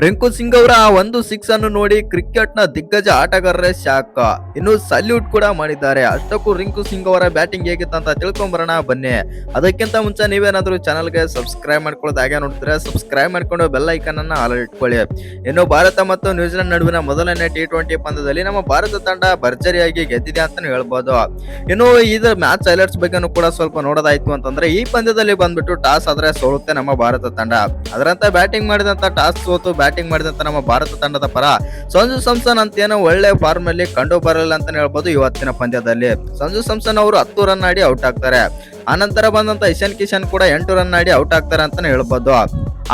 ರಿಂಕು ಸಿಂಗ್ ಅವರ ಒಂದು ಸಿಕ್ಸ್ ಅನ್ನು ನೋಡಿ ಕ್ರಿಕೆಟ್ನ ದಿಗ್ಗಜ ಆಟಗಾರರೇ ಶಾಕ್ ಇನ್ನು ಸಲ್ಯೂಟ್ ಕೂಡ ಮಾಡಿದ್ದಾರೆ. ಅಷ್ಟಕ್ಕೂ ರಿಂಕು ಸಿಂಗ್ ಅವರ ಬ್ಯಾಟಿಂಗ್ ಹೇಗಿತ್ತು ಅಂತ ತಿಳ್ಕೊಂಬರೋಣ, ಬನ್ನಿ. ಅದಕ್ಕಿಂತ ಮುಂಚೆ ನೀವೇನಾದ್ರೂ ಚಾನಲ್ಗೆ ಸಬ್ಸ್ಕ್ರೈಬ್ ಮಾಡ್ಕೊಳ್ಳೋದು ಹಾಗೆ ನೋಡ್ತಾರೆ ಸಬ್ಸ್ಕ್ರೈಬ್ ಮಾಡ್ಕೊಂಡು ಬೆಲ್ ಐಕನ್ ಅನ್ನ ಇಟ್ಕೊಳ್ಳಿ. ಇನ್ನು ಭಾರತ ಮತ್ತು ನ್ಯೂಜಿಲೆಂಡ್ ನಡುವಿನ ಮೊದಲನೇ ಟಿ ಟ್ವೆಂಟಿ ಪಂದ್ಯದಲ್ಲಿ ನಮ್ಮ ಭಾರತ ತಂಡ ಭರ್ಜರಿಯಾಗಿ ಗೆದ್ದಿದೆ ಅಂತ ಹೇಳ್ಬೋದು. ಇನ್ನು ಇದು ಮ್ಯಾಚ್ ಹೈಲೈಟ್ಸ್ ಬಗ್ಗೆನೂ ಕೂಡ ಸ್ವಲ್ಪ ನೋಡೋದಾಯ್ತು ಅಂತಂದ್ರೆ ಈ ಪಂದ್ಯದಲ್ಲಿ ಬಂದ್ಬಿಟ್ಟು ಟಾಸ್ ಆದ್ರೆ ಸೋಲುತ್ತೆ ನಮ್ಮ ಭಾರತ ತಂಡ. ಅದರಂತೆ ಬ್ಯಾಟಿಂಗ್ ಮಾಡಿದಂತ ಟಾಸ್ ಸೋತು ಬ್ಯಾಟಿಂಗ್ ಮಾಡಿದಂತ ನಮ್ಮ ಭಾರತ ತಂಡದ ಪರ ಸಂಜು ಸಂಸನ್ ಅಂತ ಏನೋ ಒಳ್ಳೆ ಫಾರ್ಮ್ ಅಲ್ಲಿ ಕಂಡು ಬರಲಿಲ್ಲ ಅಂತ ಹೇಳ್ಬೋದು ಇವತ್ತಿನ ಪಂದ್ಯದಲ್ಲಿ. ಸಂಜು ಸಂಸನ್ ಅವರು ಹತ್ತು ರನ್ ಆಡಿ ಔಟ್ ಆಗ್ತಾರೆ. ಆನಂತರ ಬಂದಂತ ಇಶಾನ್ ಕಿಶನ್ ಕೂಡ ಎಂಟು ರನ್ ಆಡಿ ಔಟ್ ಆಗ್ತಾರೆ ಅಂತಾನೆ ಹೇಳ್ಬೋದು.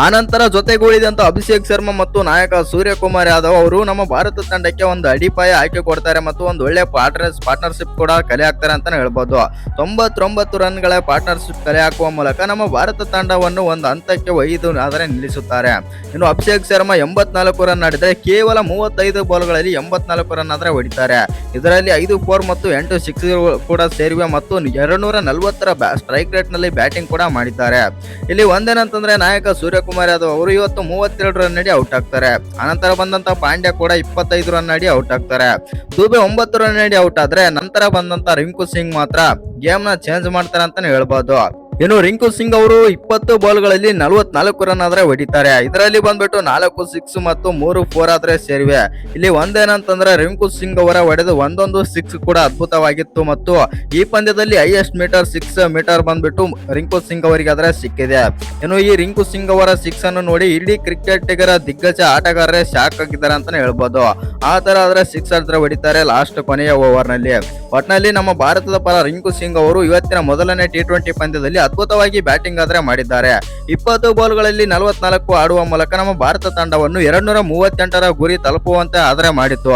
ಆನಂತರ ಜೊತೆಗೂಡಿದಂತ ಅಭಿಷೇಕ್ ಶರ್ಮಾ ಮತ್ತು ನಾಯಕ ಸೂರ್ಯಕುಮಾರ್ ಯಾದವ್ ಅವರು ನಮ್ಮ ಭಾರತ ತಂಡಕ್ಕೆ ಒಂದು ಅಡಿಪಾಯ ಆಯ್ಕೆ ಕೊಡ್ತಾರೆ ಮತ್ತು ಒಂದು ಒಳ್ಳೆ ಪಾರ್ಟ್ನರ್ಸ್ ಪಾರ್ಟ್ನರ್ಶಿಪ್ ಕೂಡ ಕಲೆ ಹಾಕ್ತಾರೆ ಅಂತಾನೆ ಹೇಳ್ಬೋದು. ತೊಂಬತ್ತೊಂಬತ್ತು ರನ್ಗಳ ಪಾರ್ಟ್ನರ್ಶಿಪ್ ಕಲೆ ಹಾಕುವ ಮೂಲಕ ನಮ್ಮ ಭಾರತ ತಂಡವನ್ನು ಒಂದು ಹಂತಕ್ಕೆ ಒಯ್ದು ಆದರೆ ನಿಲ್ಲಿಸುತ್ತಾರೆ. ಇನ್ನು ಅಭಿಷೇಕ್ ಶರ್ಮಾ ಎಂಬತ್ನಾಲ್ಕು ರನ್ ಆಡಿದರೆ ಕೇವಲ ಮೂವತ್ತೈದು ಬಾಲ್ಗಳಲ್ಲಿ ಎಂಬತ್ನಾಲ್ಕು ರನ್ ಆದರೆ ಹೊಡಿತಾರೆ. ಇದರಲ್ಲಿ ಐದು ಫೋರ್ ಮತ್ತು ಎಂಟು ಸಿಕ್ಸ್ ಕೂಡ ಸೇರಿವೆ ಮತ್ತು ಎರಡ್ನೂರ ನಲವತ್ತರ ಸ್ಟ್ರೈಕ್ ರೇಟ್ನಲ್ಲಿ ಬ್ಯಾಟಿಂಗ್ ಕೂಡ ಮಾಡಿದ್ದಾರೆ. ಇಲ್ಲಿ ಒಂದೇನಂತಂದ್ರೆ ನಾಯಕ ಸೂರ್ಯಕುಮಾರ್ ಯಾದವ್ ಅವರು ಇವತ್ತು ಮೂವತ್ತೆರಡು ರನ್ ಅಡಿ ಔಟ್ ಆಗ್ತಾರೆ. ಅನಂತರ ಬಂದಂತ ಪಾಂಡ್ಯ ಕೂಡ ಇಪ್ಪತ್ತೈದು ರನ್ ಅಡಿ ಔಟ್ ಆಗ್ತಾರೆ. ದುಬೆ ಒಂಬತ್ತು ರನ್ ಅಡಿ ಔಟ್ ಆದ್ರೆ ನಂತರ ಬಂದಂತ ರಿಂಕು ಸಿಂಗ್ ಮಾತ್ರ ಗೇಮ್ನ ಚೇಂಜ್ ಮಾಡ್ತಾರೆ ಅಂತಾನೆ ಹೇಳ್ಬೋದು. ಇನ್ನು ರಿಂಕು ಸಿಂಗ್ ಅವರು ಇಪ್ಪತ್ತು ಬಾಲ್ಗಳಲ್ಲಿ ನಲವತ್ನಾಲ್ಕು ರನ್ ಆದ್ರೆ ಹೊಡಿತಾರೆ. ಇದರಲ್ಲಿ ಬಂದ್ಬಿಟ್ಟು ನಾಲ್ಕು ಸಿಕ್ಸ್ ಮತ್ತು ಮೂರು ಫೋರ್ ಆದ್ರೆ ಸೇರಿವೆ. ಇಲ್ಲಿ ಒಂದೇನಂತಂದ್ರೆ ರಿಂಕು ಸಿಂಗ್ ಅವರ ಹೊಡೆದು ಒಂದೊಂದು ಸಿಕ್ಸ್ ಕೂಡ ಅದ್ಭುತವಾಗಿತ್ತು ಮತ್ತು ಈ ಪಂದ್ಯದಲ್ಲಿ ಹೈಯೆಸ್ಟ್ ಮೀಟರ್ ಸಿಕ್ಸ್ ಮೀಟರ್ ಬಂದ್ಬಿಟ್ಟು ರಿಂಕು ಸಿಂಗ್ ಅವರಿಗೆ ಆದ್ರೆ ಸಿಕ್ಕಿದೆ. ಇನ್ನು ಈ ರಿಂಕು ಸಿಂಗ್ ಅವರ ಸಿಕ್ಸ್ ಅನ್ನು ನೋಡಿ ಇಡೀ ಕ್ರಿಕೆಟಿಗರ ದಿಗ್ಗಜ ಆಟಗಾರರೇ ಶಾಕ್ ಆಗಿದ್ದಾರೆ ಅಂತಾನೆ ಹೇಳ್ಬೋದು. ಆ ತರ ಆದ್ರೆ ಸಿಕ್ಸ್ ಆದ್ರೆ ಹೊಡಿತಾರೆ ಲಾಸ್ಟ್ ಕೊನೆಯ ಓವರ್ನಲ್ಲಿ. ಒಟ್ನಲ್ಲಿ ನಮ್ಮ ಭಾರತದ ಪರ ರಿಂಕು ಸಿಂಗ್ ಅವರು ಇವತ್ತಿನ ಮೊದಲನೇ ಟಿ ಟ್ವೆಂಟಿ ಪಂದ್ಯದಲ್ಲಿ ಅದ್ಭುತವಾಗಿ ಬ್ಯಾಟಿಂಗ್ ಆದ್ರೆ ಮಾಡಿದ್ದಾರೆ. ಇಪ್ಪತ್ತು ಬಾಲ್ಗಳಲ್ಲಿ ನಲವತ್ನಾಲ್ಕು ಆಡುವ ಮೂಲಕ ನಮ್ಮ ಭಾರತ ತಂಡವನ್ನು ಎರಡ್ನೂರ ಮೂವತ್ತೆಂಟರ ಗುರಿ ತಲುಪುವಂತೆ ಆದರೆ ಮಾಡಿತ್ತು.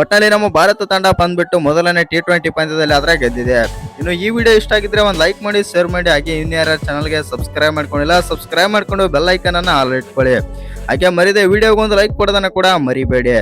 ಒಟ್ಟಲ್ಲಿ ನಮ್ಮ ಭಾರತ ತಂಡ ಬಂದ್ಬಿಟ್ಟು ಮೊದಲನೇ ಟಿ ಟ್ವೆಂಟಿ ಪಂದ್ಯದಲ್ಲಿ ಆದರೆ ಗೆದ್ದಿದೆ. ಇನ್ನು ಈ ವಿಡಿಯೋ ಇಷ್ಟ ಆಗಿದ್ರೆ ಒಂದು ಲೈಕ್ ಮಾಡಿ, ಶೇರ್ ಮಾಡಿ, ಹಾಗೆ ಇನ್ಯಾರ ಚಾನಲ್ಗೆ ಸಬ್ಸ್ಕ್ರೈಬ್ ಮಾಡ್ಕೊಂಡಿಲ್ಲ ಸಬ್ಸ್ಕ್ರೈಬ್ ಮಾಡ್ಕೊಂಡು ಬೆಲ್ ಆಲ್ ಇಟ್ಕೊಳ್ಳಿ. ಹಾಗೆ ಮರಿದೆ ವಿಡಿಯೋಗೊಂದು ಲೈಕ್ ಕೊಡೋದನ್ನು ಕೂಡ ಮರಿಬೇಡಿ.